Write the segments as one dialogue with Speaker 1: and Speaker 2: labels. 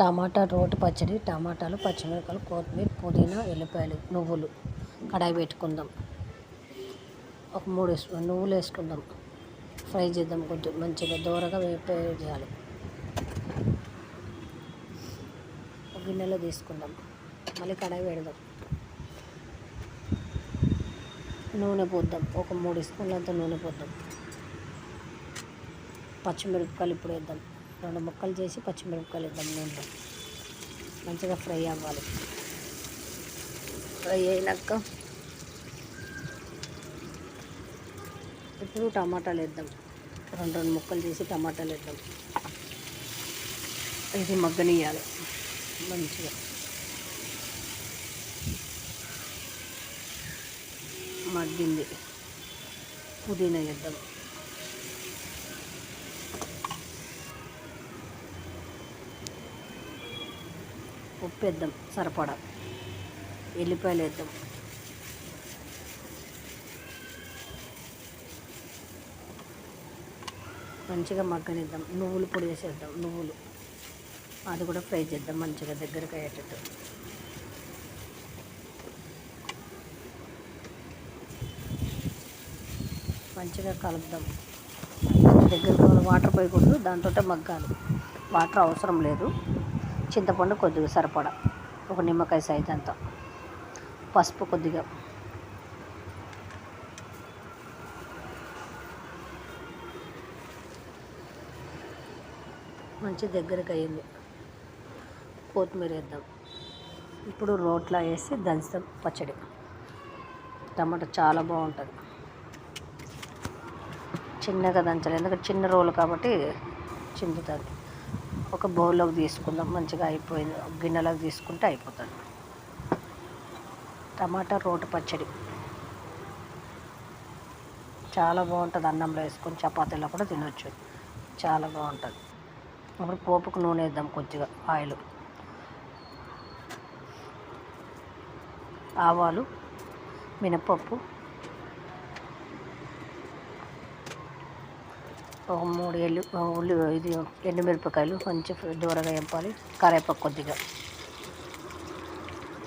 Speaker 1: టమాటా రోటి పచ్చడి టమాటాలు పచ్చిమిరపకాయలు కొత్తిమీర పుదీనా ఎల్లిపాయలు నువ్వులు. కడాయి పెట్టుకుందాం. ఒక మూడు వేసుకుందాం నువ్వులు వేసుకుందాం. ఫ్రై చేద్దాం కొంచెం. మంచిగా దూరగా వేపే చేయాలి ఒక గిన్నెలో తీసుకుందాం. మళ్ళీ కడాయి పెడదాం. నూనె పోద్దాం. ఒక మూడు స్పూన్లంత నూనె పోద్దాం. పచ్చిమిరపకాయలు ఇప్పుడు వేద్దాం. రెండు ముక్కలు చేసి పచ్చిమిరపకాయలు ఇద్దాం నూనెలో. మంచిగా ఫ్రై అవ్వాలి. ఫ్రై అయినాక ఇప్పుడు టమాటాలు వేద్దాం. రెండు రెండు ముక్కలు చేసి టమాటాలు వేద్దాం. ఇది మగ్గనియాలి మంచిగా. మగ్గింది. పుదీనా వేద్దాం. ఉప్పు వేద్దాం సరిపడా. ఎల్లిపాయలు వేద్దాం. మంచిగా మగ్గనిద్దాం. నువ్వులు పొడి వేసేద్దాం నువ్వులు. అది కూడా ఫ్రై చేద్దాం మంచిగా దగ్గరకు అయ్యేటట్టు. మంచిగా కలుపుదాం. దగ్గరకు వాటర్ పోయకూడదు దాంతో మగ్గాలి. వాటర్ అవసరం లేదు. చింతపండు కొద్దిగా సరిపడా. ఒక నిమ్మకాయ సైజ్ పసుపు కొద్దిగా. మంచి దగ్గరకు అయ్యింది కొత్తిమీర వేద్దాం. ఇప్పుడు రోట్లో వేసి దంచుతాం పచ్చడి. టమాటా చాలా బాగుంటుంది. చిన్నగా దంచాలి. ఎందుకంటే చిన్న రోలు కాబట్టి చిందుతుంది. ఒక బౌల్లోకి తీసుకుందాం. మంచిగా అయిపోయింది. గిన్నెలోకి తీసుకుంటే అయిపోతుంది. టమాటా రోటి పచ్చడి. చాలా బాగుంటుంది అన్నంలో వేసుకొని చపాతీలో కూడా తినొచ్చు. చాలా బాగుంటుంది. ఇప్పుడు పోపుకు నూనె వేద్దాం కొద్దిగా ఆయిల్. ఆవాలు మినపప్పు ఒక మూడు ఎల్లు ఉల్లి ఇది ఎండుమిరపకాయలు కొంచెం దూరగా వేపాలి కరేపాకు కొద్దిగా.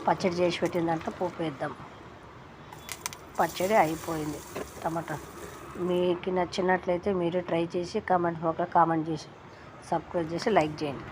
Speaker 1: పచ్చడి చేసి పెట్టిన దాంట్లో పోపు వేద్దాం. పచ్చడి అయిపోయింది. టమాటా. మీకు నచ్చినట్లయితే మీరు ట్రై చేసి కామెంట్ బాక్స్లో కామెంట్ చేసి సబ్స్క్రైబ్ చేసి లైక్ చేయండి.